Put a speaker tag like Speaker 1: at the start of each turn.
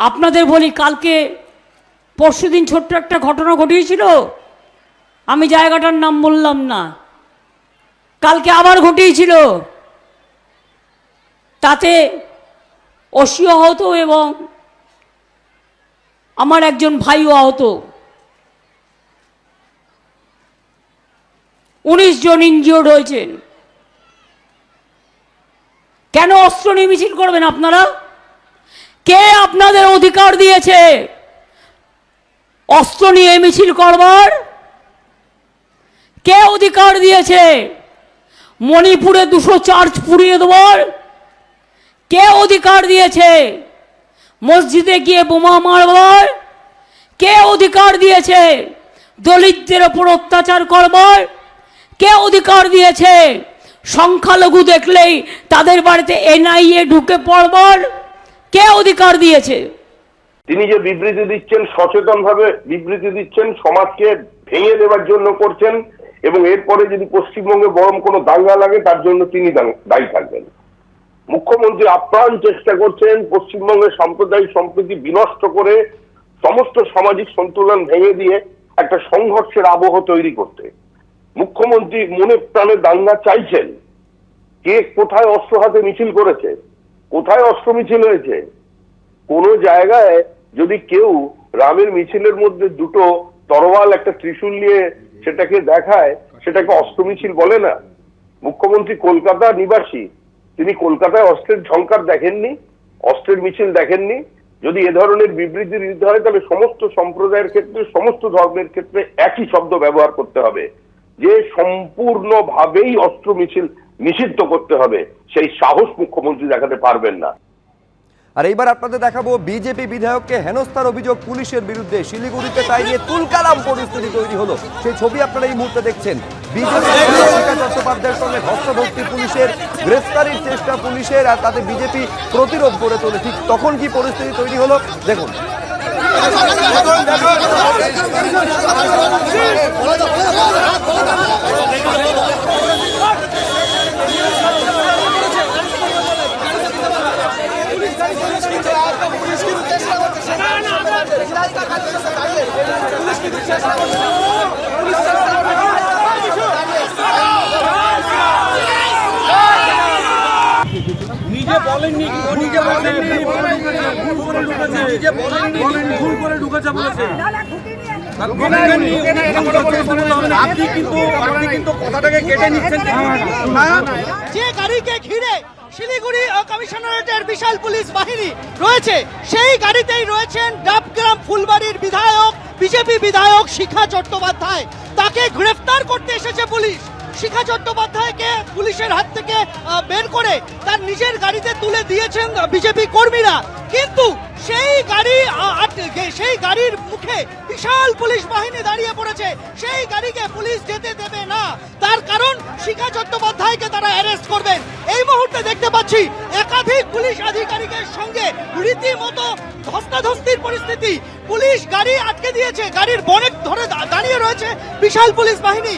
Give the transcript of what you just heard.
Speaker 1: আপনাদের বলি কালকে পরশুদিন ছোট্ট একটা ঘটনা ঘটিয়েছিল? আমি জায়গাটার নাম বললাম না। কালকে আবার ঘটিয়েছিল। তাতে অসি আহত এবং আমার একজন ভাইও আহত। উনিশ জন ইনজিওর্ড হয়েছেন। কেন অস্ত্র নিয়ে মিছিল করবেন আপনারা? কে আপনাদের অধিকার দিয়েছে? অস্ত্র নিয়ে মিছিল করবার? কে অধিকার দিয়েছে? মণিপুরে দুশো চার্জ পুড়িয়ে দেওয়ার কে অধিকার দিয়েছে? মসজিদে গিয়ে বোমা মারবার? কে অধিকার দিয়েছে? দলিতদের ওপর অত্যাচার করবার? কে অধিকার দিয়েছে? সংখ্যালঘু দেখলেই তাদের বাড়িতে এনআইএ ঢুকে পড়বার? কে অধিকার দিয়েছে?
Speaker 2: তিনি যে বিবৃতি দিচ্ছেন সচেতন ভাবে বিবৃতি দিচ্ছেন, সমাজকে ভেঙে দেওয়ার জন্য করছেন, এবং এরপরে যদি পশ্চিমবঙ্গে বরং কোনো দাঙ্গা লাগে, তার জন্য তিনি দায়ী থাকবেন। মুখ্যমন্ত্রী আপ্রাণ চেষ্টা করছেন পশ্চিমবঙ্গের সাম্প্রদায়িক সম্প্রীতি বিনষ্ট করে সমস্ত সামাজিক সন্তুলন ভেঙে দিয়ে একটা সংঘর্ষের আবহ তৈরি করতে। মুখ্যমন্ত্রী মনে প্রাণে দাঙ্গা চাইছেন। কে কোথায় অস্ত্র হাতে মিছিল করেছে? কোথায় অস্ত্র মিছিল হয়েছে? কোন জায়গায় যদি কেউ রামের মিছিলের মধ্যে দুটো তরোয়াল, একটা ত্রিশূল নিয়ে সেটাকে দেখায়, সেটাকে অস্ত্র মিছিল বলে না? মুখ্যমন্ত্রী কলকাতা নিবাসী, তিনি কলকাতায় অস্ত্রের ঝঙ্কার দেখেননি, অস্ত্রের মিছিল দেখেননি। যদি এ ধরনের বিবৃতি দিতে হয়, তাহলে সমস্ত সম্প্রদায়ের ক্ষেত্রে, সমস্ত ধর্মের ক্ষেত্রে একই শব্দ ব্যবহার করতে হবে। যে সম্পূর্ণভাবেই অস্ত্র মিছিল নিষিদ্ধ করতে হবে। সেই সাহস মুখ্যমন্ত্রী দেখাতে পারবেন না।
Speaker 3: আর এইবার আপনাদের দেখাবো, বিজেপি বিধায়ককে হেনস্থার অভিযোগ পুলিশের বিরুদ্ধে। শিলিগুড়িতে তাই নিয়ে তুলকালাম পরিস্থিতি তৈরি হলো। সেই ছবি আপনারা এই মুহূর্তে দেখছেন। সঙ্গে পুলিশের গ্রেফতারির চেষ্টা পুলিশের, আর তাতে বিজেপি প্রতিরোধ করে ঠিক তখন কি পরিস্থিতি তৈরি হলো? দেখুন।
Speaker 4: নিজে বলেননি নিজে বলেননি। নিজে বলেননি। ভুল করে ঢুকেছে বলেছে। আপনি কিন্তু আপনি কিন্তু কথাটাকে কেটে নিচ্ছেন। হ্যাঁ।
Speaker 5: যে গাড়িকে ঘিরে শিলিগুড়ি ও কমিশনারেটের বিশাল পুলিশ বাহিনী রয়েছে। সেই গাড়িতেই রয়েছেন ডাবগ্রাম ফুলবাড়ির বিধায়ক, বিজেপি বিধায়ক শিখা চট্টোপাধ্যায়। তাকে গ্রেফতার করতে এসেছে পুলিশ। শিখা চট্টোপাধ্যায়কে পুলিশের হাত থেকে বের করে তার নিজের গাড়িতে তুলে দিয়েছেন বিজেপি কর্মীরা। কিন্তু সেই গাড়ি সেই গাড়ির মুখে বিশাল পুলিশ বাহিনী দাঁড়িয়ে পড়েছে। সেই গাড়িকে পুলিশ যেতে দেবে না। তার কারণ শিখা চট্টোপাধ্যায়কে তারা অ্যারেস্ট করবেন। এই মুহূর্তে দেখতে পাচ্ছি একাধিক পুলিশ আধিকারিকের সঙ্গে রীতিমতো ধস্তাধস্তির পরিস্থিতি। পুলিশ গাড়ি আটকে দিয়েছে, গাড়ির বনেট ধরে দাঁড়িয়ে রয়েছে বিশাল পুলিশ বাহিনী।